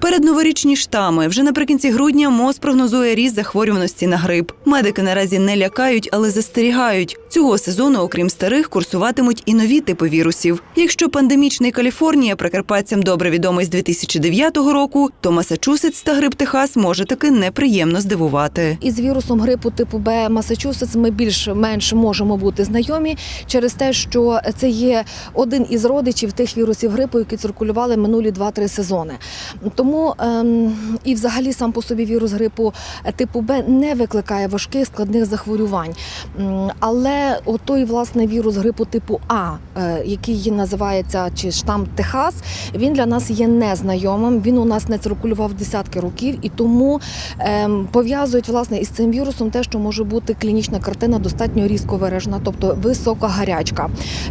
Передноворічні штами вже наприкінці грудня МОЗ прогнозує ріст захворюваності на грип. Медики наразі не лякають, але застерігають. Цього сезону, окрім старих, курсуватимуть і нові типи вірусів. Якщо пандемічний Каліфорнія прикарпатцям добре відомий з 2009 року, то Масачусетс та грип Техас може таки неприємно здивувати. Із вірусом грипу типу Б Масачусетс ми більш-менш можемо бути знайомі через те, що це є один із родичів тих вірусів грипу, які циркулювали минулі 2-3 сезони. Тому ем, і взагалі сам по собі вірус грипу е, типу Б не викликає важких складних захворювань. Але отой власне вірус грипу типу А, е, який називається чи штам Техас, він для нас є незнайомим. Він у нас не циркулював десятки років, і тому ем, пов'язують власне із цим вірусом те, що може бути клінічна картина достатньо різко виражена, тобто висока гарячка.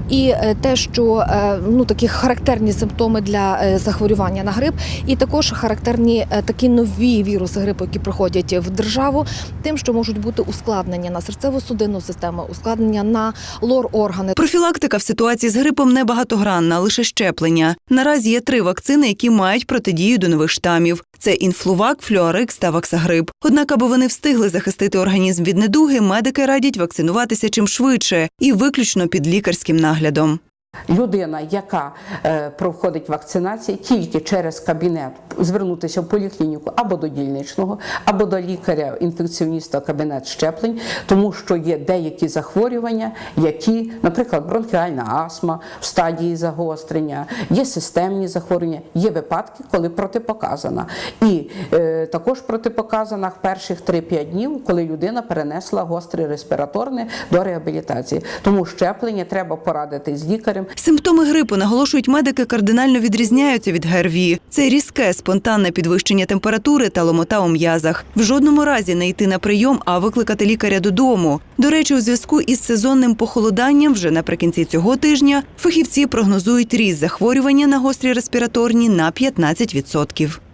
І е, те, що е, ну такі характерні симптоми для захворювання на грип, і також характерні е, такі нові віруси грипу, які приходять в державу, тим, що можуть бути ускладнення на серцево-судинну систему, ускладнення на лор-органи. Профілактика в ситуації з грипом не багатогранна, лише щеплення. Наразі є три вакцини, які мають протидію до нових штамів: це інфлувак, флюарикс та ваксагрип. Однак, аби вони встигли захистити організм від недуги, медики радять вакцинуватися чим швидше і виключно під лікарським наглядом. Людина, яка е, проходить вакцинацію, тільки через кабінет звернутися в поліклініку або до дільничного, або до лікаря-інфекціоніста кабінет щеплень, тому що є деякі захворювання, які, наприклад, бронхіальна астма в стадії загострення, є системні захворювання, є випадки, коли протипоказана. І е, також протипоказана в перших 3-5 днів, коли людина перенесла гостре респіраторне до реабілітації. Тому щеплення треба порадити з лікарем. Симптоми грипу, наголошують медики, кардинально відрізняються від ГРВІ. Це різке, спонтанне підвищення температури та ломота у м'язах. В жодному разі не йти на прийом, а викликати лікаря додому. До речі, у зв'язку із сезонним похолоданням вже наприкінці цього тижня фахівці прогнозують ріст захворювання на гострі респіраторні на 15%.